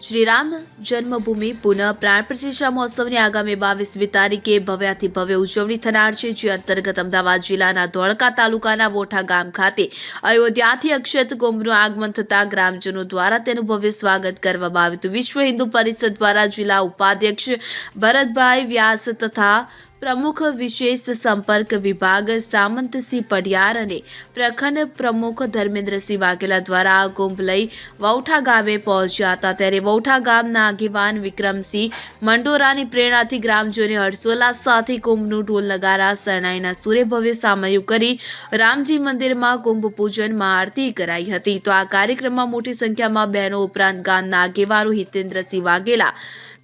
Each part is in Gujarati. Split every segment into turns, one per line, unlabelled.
શ્રી રામ જન્મભૂમિ પુનઃ પ્રાણ પ્રતિષ્ઠા મહોત્સવની આગામી બાવીસમી તારીખે ભવ્યાથી ભવ્ય ઉજવણી થનાર છે, જે અંતર્ગત અમદાવાદ જિલ્લાના ધોળકા તાલુકાના વોઠા ગામ ખાતે અયોધ્યાથી અક્ષત કુંભનું આગમન થતાં ગ્રામજનો દ્વારા તેનું ભવ્ય સ્વાગત કરવામાં આવ્યું હતું. વિશ્વ હિન્દુ પરિષદ દ્વારા જિલ્લા ઉપાધ્યક્ષ ભરતભાઈ વ્યાસ તથા પ્રમુખ વિશેષ સંપર્ક વિભાગ સામંતસિંહ પડિયાર અને પ્રખંડ પ્રમુખ ધર્મેન્દ્રસિંહ વાઘેલા દ્વારા આ કુંભ લઈ વૌઠા ગામે પહોંચ્યા હતા. ત્યારે વૌઠા ગામના આગેવાન વિક્રમસિંહ મંડોરાની પ્રેરણાથી ગ્રામજોને હર્ષોલ્લાસ સાથે કુંભનું ઢોલ નગારા, શરણાઈના સૂર્ય ભવ્ય સામયું કરી રામજી મંદિરમાં કુંભ પૂજનમાં આરતી કરાઈ હતી. તો આ કાર્યક્રમમાં મોટી સંખ્યામાં બહેનો ઉપરાંત ગામના આગેવાનો હિતેન્દ્રસિંહ વાઘેલા,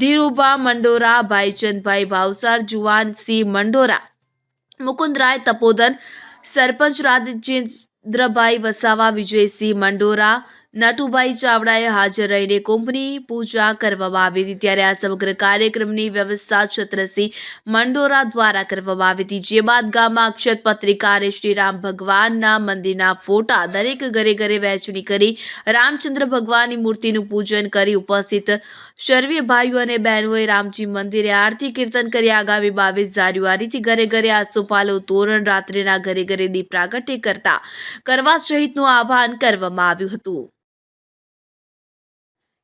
ધીરુભા મંડોરા, ભાઈચંદભાઈ ભાવસાર જુવાનસિંહ મંડોરા મુકુંદરાય તપોદન સરપંચ રાજેન્દ્રભાઈ વસાવા વિજયસિંહ મંડોરા નટુભાઈ ચાવડાએ હાજર રહીને કુંભની પૂજા કરવામાં આવી હતી. ત્યારે આ સમગ્ર કાર્યક્રમની વ્યવસ્થા છત્રસિંહ મંડોરા દ્વારા કરવામાં આવી હતી. જે બાદ ગામમાં અક્ષત પત્રિકા અને શ્રીરામ ભગવાનના મંદિરના ફોટા દરેક ઘરે ઘરે વહેંચણી કરી રામચંદ્ર ભગવાનની મૂર્તિનું પૂજન કરી ઉપસ્થિત સર્વે ભાઈઓ અને બહેનોએ રામજી મંદિરે આરતી કીર્તન કરી. આગામી બાવીસ જાન્યુઆરીથી ઘરે ઘરે આસોપાલો તોરણ રાત્રિના ઘરે ઘરે દીપ પ્રાગટ્ય કરતા કરવા સહિતનું આહ્વાન કરવામાં આવ્યું હતું.